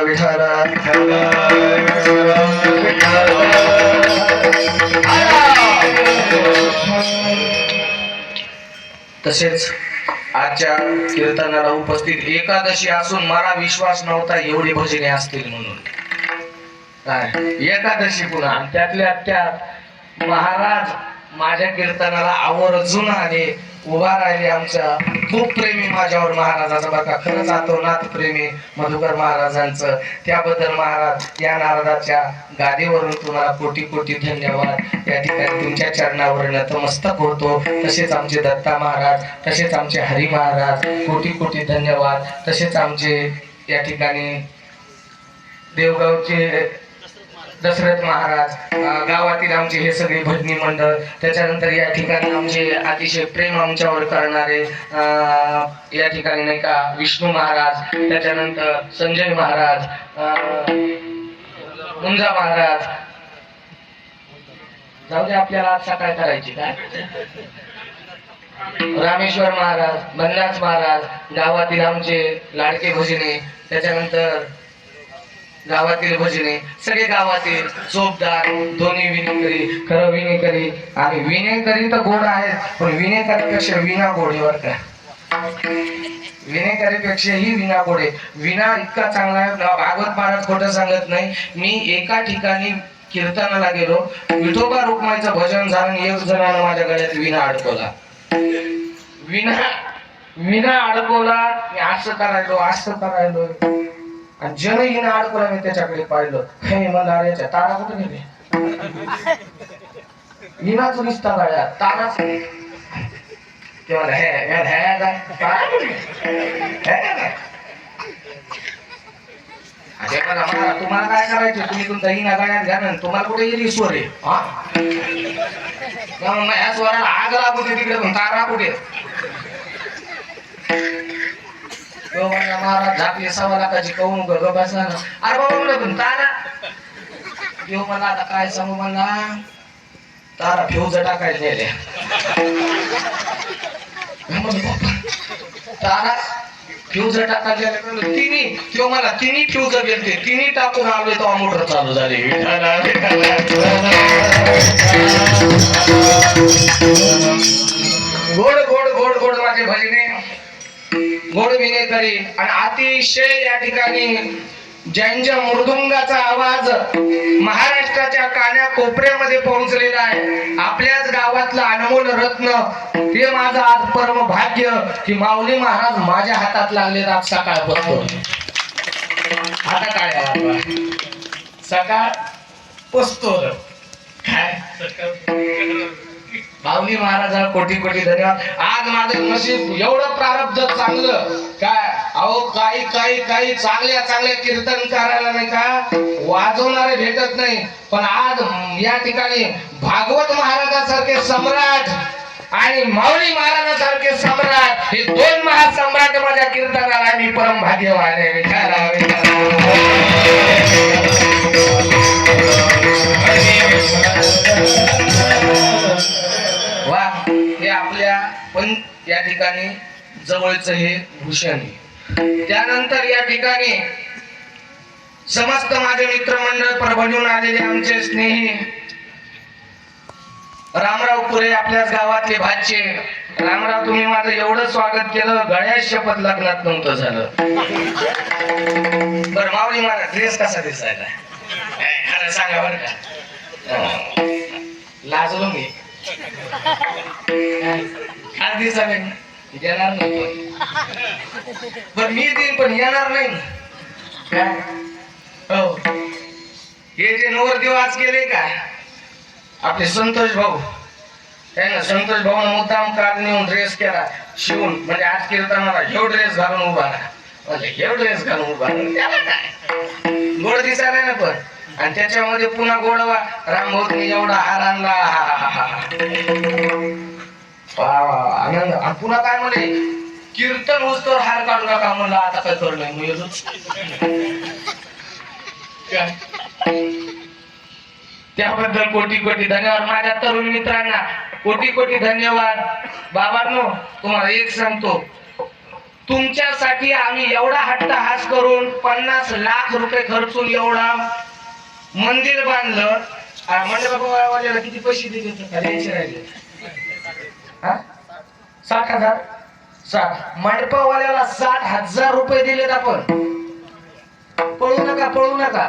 तसेच आजच्या कीर्तनाला उपस्थित एकादशी असून मला विश्वास नव्हता एवढी भजने असतील म्हणून. काय? एकादशी पुन्हा. आणि त्यातल्या त्यात महाराज माझ्या कीर्तनाला आवर्जून आले उभा राहिले आमच्या खूप प्रेमी माझ्यावर महाराजाचा बघा खरंच आतोनात प्रेमी मधुकर महाराजांचं. त्याबद्दल महाराज या नारदाच्या गादीवरून तुम्हाला कोटी कोटी धन्यवाद. या ठिकाणी तुमच्या चरणावर नतमस्तक होतो. तसेच आमचे दत्ता महाराज तसेच आमचे हरी महाराज कोटी कोटी धन्यवाद. तसेच आमचे या ठिकाणी देवगावचे दशरथ महाराज गावातील आमचे हे सगळे भजनी मंडळ त्याच्यानंतर या ठिकाणी आमचे अतिशय प्रेम आमच्यावर करणारे अं, या ठिकाणी नाही का विष्णू महाराज त्याच्यानंतर संजय महाराज मुंजा महाराज. जाऊ दे आपल्याला आज सकाळ करायची काय? रामेश्वर महाराज बंदाज महाराज गावातील आमचे लाडके भजने त्याच्यानंतर गावातील भजने सगळे गावातील चोपदार दोन्ही विनेकरी खरं विनेकरी. आणि विनेकरी तर गोड आहेत पण विनेकरीपेक्षा विना गोडीवर काय बरं का. विनेकरीपेक्षाही विना गोडे विना इतका चांगला आहे भागवत महाराज खोटं सांगत नाही. मी एका ठिकाणी कीर्तनाला गेलो विठोबा रुक्माईचं भजन झालं एक जणानं माझ्या गळ्यात विना अडकवला. विना विना अडकवला मी असं करायलो असं करायलो. आणि जनहीन अडकवला मी त्याच्याकडे पाहिलं हे मला तारा कुठे गेले विनाच निसता गाड्या ताराच नाही. ते म्हणा, हे हे काय? तारा कुठे तुम्हाला काय करायचं? तुम्ही तुमचा हिना गाड्यात घ्या ना तुम्हाला कुठे येईल स्वर आहे ह्या स्वराला आग लागू दे तिकडे पण तारा कुठे? म्हणला महाराज झाकली सव्वा लाखाची कहून ग बसला ना. अरे बाबा म्हणलं पण तारा देव मला आता काय सांगू म्हणला? तारा फ्यूज टाकायला नेले मी म्हणलं, बाप्पा, तारा फ्यूज टाकायला तिन्ही तो मला तिन्ही फ्यूज गेलते तिन्ही टाकून आलोय तो मोटर चालू झाली. विठाला, विठाला, गोड गोड गोड गोड माझे भजने. गोड विनेकरी आणि अतिशय या ठिकाणी ज्यांच्या मृदुंगाचा आवाज महाराष्ट्राच्या कान्या कोपऱ्यामध्ये पोहोचलेला आहे आपल्याच गावातलं अनमोल रत्न हे माझं आज परम भाग्य की माऊली महाराज माझ्या हातात लागले आज सकाळपासून आता काय सकाळ पोचतो काय? भावनी महाराजाला कोटी कोटी धन्यवाद. आज माझं नशीब एवढं प्रारब्ध चांगलं. काय? अहो काही काही काही चांगल्या चांगल्या कीर्तन करायला नाही का? वाजवणारे भेटत नाही. पण आज या ठिकाणी भागवत महाराजासारखे सम्राट आणि माऊली महाराजासारखे सम्राट हे दोन महासम्राट माझ्या कीर्तनाला मी परम भाग्यवान विचारा विचारा वा हे आपल्या पण या ठिकाणी जवळच हे भूषण. त्यानंतर या ठिकाणी समस्त माझे मित्रमंडळ प्रभजून आलेले आमचे स्नेही रामराव पुरे आपल्याच गावातले भाचे. रामराव तुम्ही माझं एवढं स्वागत केलं गळ्यात शपथ लग्नात नव्हतं झालं. बरं माऊली मला ड्रेस कसा दिसायला? ए, सांगा बरं का. लाजलो मी. आज दिसावे येणार नाही पण. मी देईन पण येणार नाही. हो. हे. जे नवरदेव आज केले का आपले संतोष भाऊ त्यांना ना संतोष भाऊ मुद्दाम काल नेऊन ड्रेस केला शिवून म्हणजे आज कीर्तनाला ह्यो ड्रेस घालून उभा राहा. म्हणजे ह्यो ड्रेस घालून उभा राहा. त्याला काय? गोड दिसायला आणि त्याच्यामध्ये पुन्हा गोडवा. राम हो एवढा हार आणला आनंद. आणि पुन्हा काय म्हणे? कीर्तन होतो हार काढू नका म्हणलं आता काय करू त्याबद्दल कोटी कोटी धन्यवाद. माझ्या तरुण मित्रांना कोटी कोटी धन्यवाद. बाबांनो तुम्हाला एक सांगतो. तुमच्यासाठी आम्ही एवढा हट्टहास करून पन्नास लाख रुपये खर्चून एवढा मंदिर बांधलं. मंडपाला किती पैसे दिले राहिले साठ हजार? साठ मंडपावाल्याला साठ हजार रुपये दिलेत आपण. पळू नका पळू नका.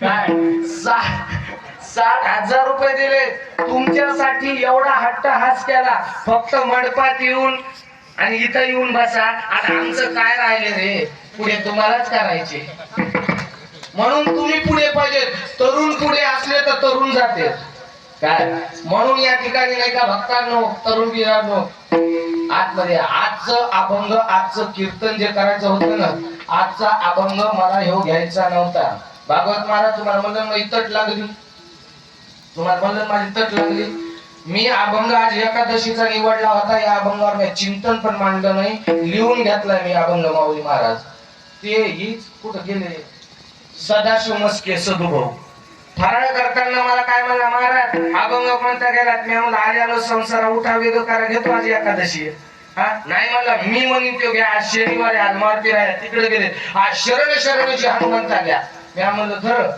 काय? साठ हजार रुपये दिले तुमच्यासाठी एवढा हट्टहास केला. फक्त मंडपात येऊन आणि इथं येऊन बसा. आता आमचं काय राहिले रे? पुढे तुम्हालाच करायचे. म्हणून तुम्ही पुढे पाहिजे तरुण पुढे असले तर तरुण जाते. काय? म्हणून या ठिकाणी नाही का भक्तांनो तरुण गिरांनो आतमध्ये आजचं अभंग आजचं कीर्तन जे करायचं होतं ना आजचा अभंग मला ह्यो घ्यायचा नव्हता. भागवत महाराज तुम्हाला म्हणलं मग तट लागली. तुम्हाला म्हणलं माझी तट लागली. मी अभंग आज एकादशीचा निवडला होता. या अभंगावर मी चिंतन पण मांडलं नाही. लिहून घेतलाय मी अभंग माऊली महाराज. ते हीच कुठं गेले? सदाशिव मस्के सदुभाऊ. फराळ करताना मला काय म्हणला महाराज अभंग म्हणता गेलात? मी म्हणलं आले आलो संसारा उठा वेग करा घेतो माझी एकादशी. हा? नाही म्हणला मी म्हणून तो घ्या आज शनिवारी आज मारती राहिला तिकडे गेले. आज शरण शरणची हनुमंता घ्या मी म्हणलं खरं?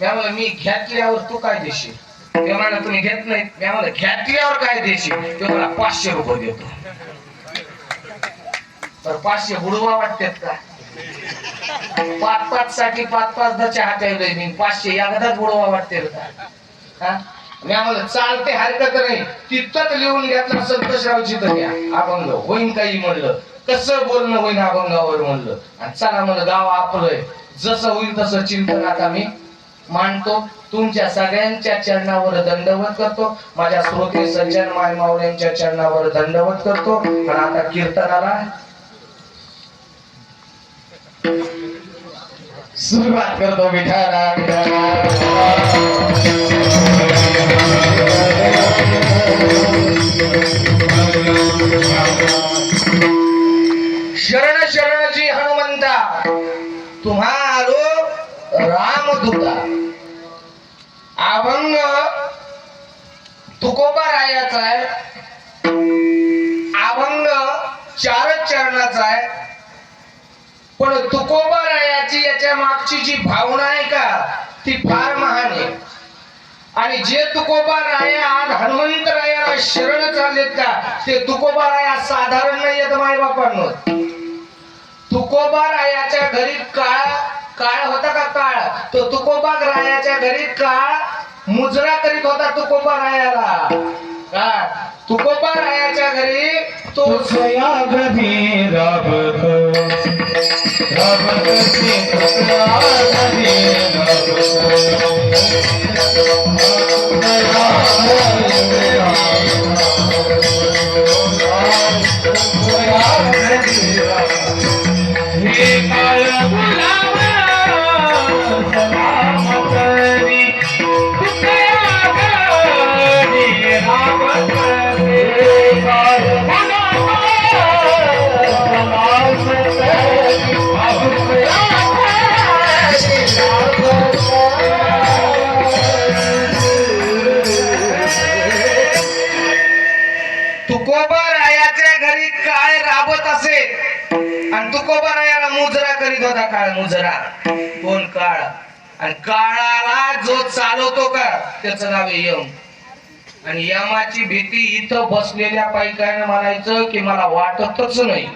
मी म्हणलं मी घेतल्यावर तू काय देशील? ते म्हणलं तुम्ही घेत नाही मी म्हणलं घेतल्यावर काय देशील? ते मला पाचशे रुपये देतो. तर पाचशे बुडवा वाटतात का? पाच पाच साठी पाच पाच दच्या प्यायलोय मी. पाचशे. एकदाच बुडवा वाटते मी आम्हाला चालते हरकत नाही. तिथंच लिहून घेतला संतोषरावची तर अभंग होईन काही म्हणलं. कसं बोलणं होईन अभंगावर म्हणलं. आणि चला म्हणलं गाव आपलंय. जसं होईल तसं चिंतन आता मी मांडतो. तुमच्या सगळ्यांच्या चरणावर दंडवत करतो. माझ्या श्रोते सज्जन माय मावळ्यांच्या चरणावर दंडवत करतो. आणि आता कीर्तनाला सुरुवात करतो विठाला शरण शरणची हनुमंता तुम्हा आलो रामदूता. अभंग तुकोबा रायाचा आहे. अभंग चारच चरणाचा आहे. पण तुकोबा रायाची याच्या मागची जी भावना आहे का ती फार महान आहे. आणि जे तुकोबा राया आज हनुमंत रायाला शरण चाललेत का ते तुकोबा राया साधारण नाही आहेत मायबापांनो तुकोबा रायाच्या घरी काळ काळ होता का काळ? तो तुकोबा रायाच्या घरी काळ मुजरा करीत होता तुकोबा रायाला. का? तुकोबा रायाच्या घरी तो सया घरी राबतो. Thank you. होता काळ मुजरा. कोण काळ? आणि काळाला जो चालवतो का त्याचं नाव आहे यम. आणि यमाची भीती इथं बसलेल्या पायकाने म्हणायचं की मला वाटतच नाही.